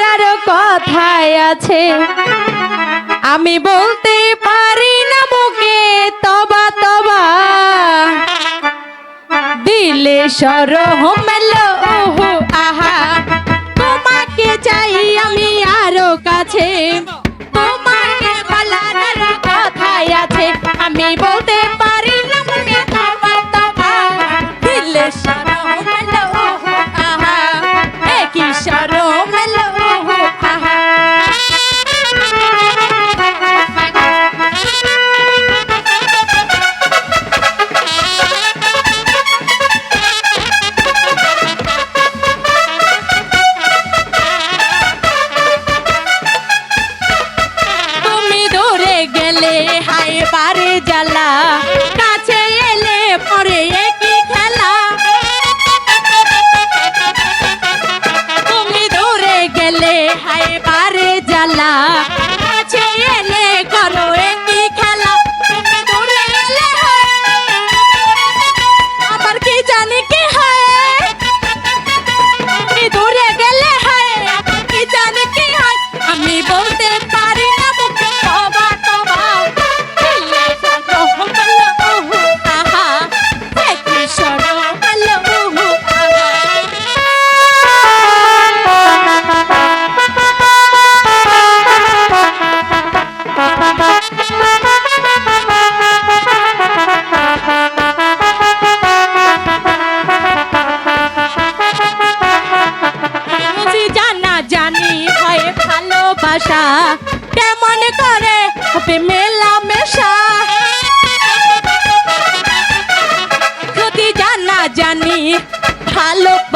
আরও কথায় আছে। আমি বলতে পারি না মুখে, তবা তবা। দিলে সরহম এলো ওহো, আহা। তোমাকে চাই আমি আরও কাছে। তোমাকে আরও কথায় আছে। আমি বলতে পারি না মুখে, তবা তবা। দিলে গেলে হাই বারে জ্বালা। কাছে এলে পরে একই খেলা। তুমি দূরে গেলে হাই বারে জ্বালা। কাছে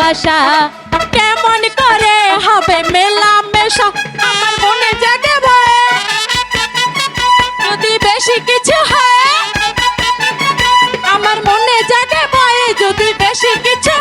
ভালোবাসা কেমন করে হবে মেলা মেশা আমার মনে জাগে ভয়। যদি বেশি কিছু হয়, আমার মনে জাগে ভয়। যদি বেশি কিছু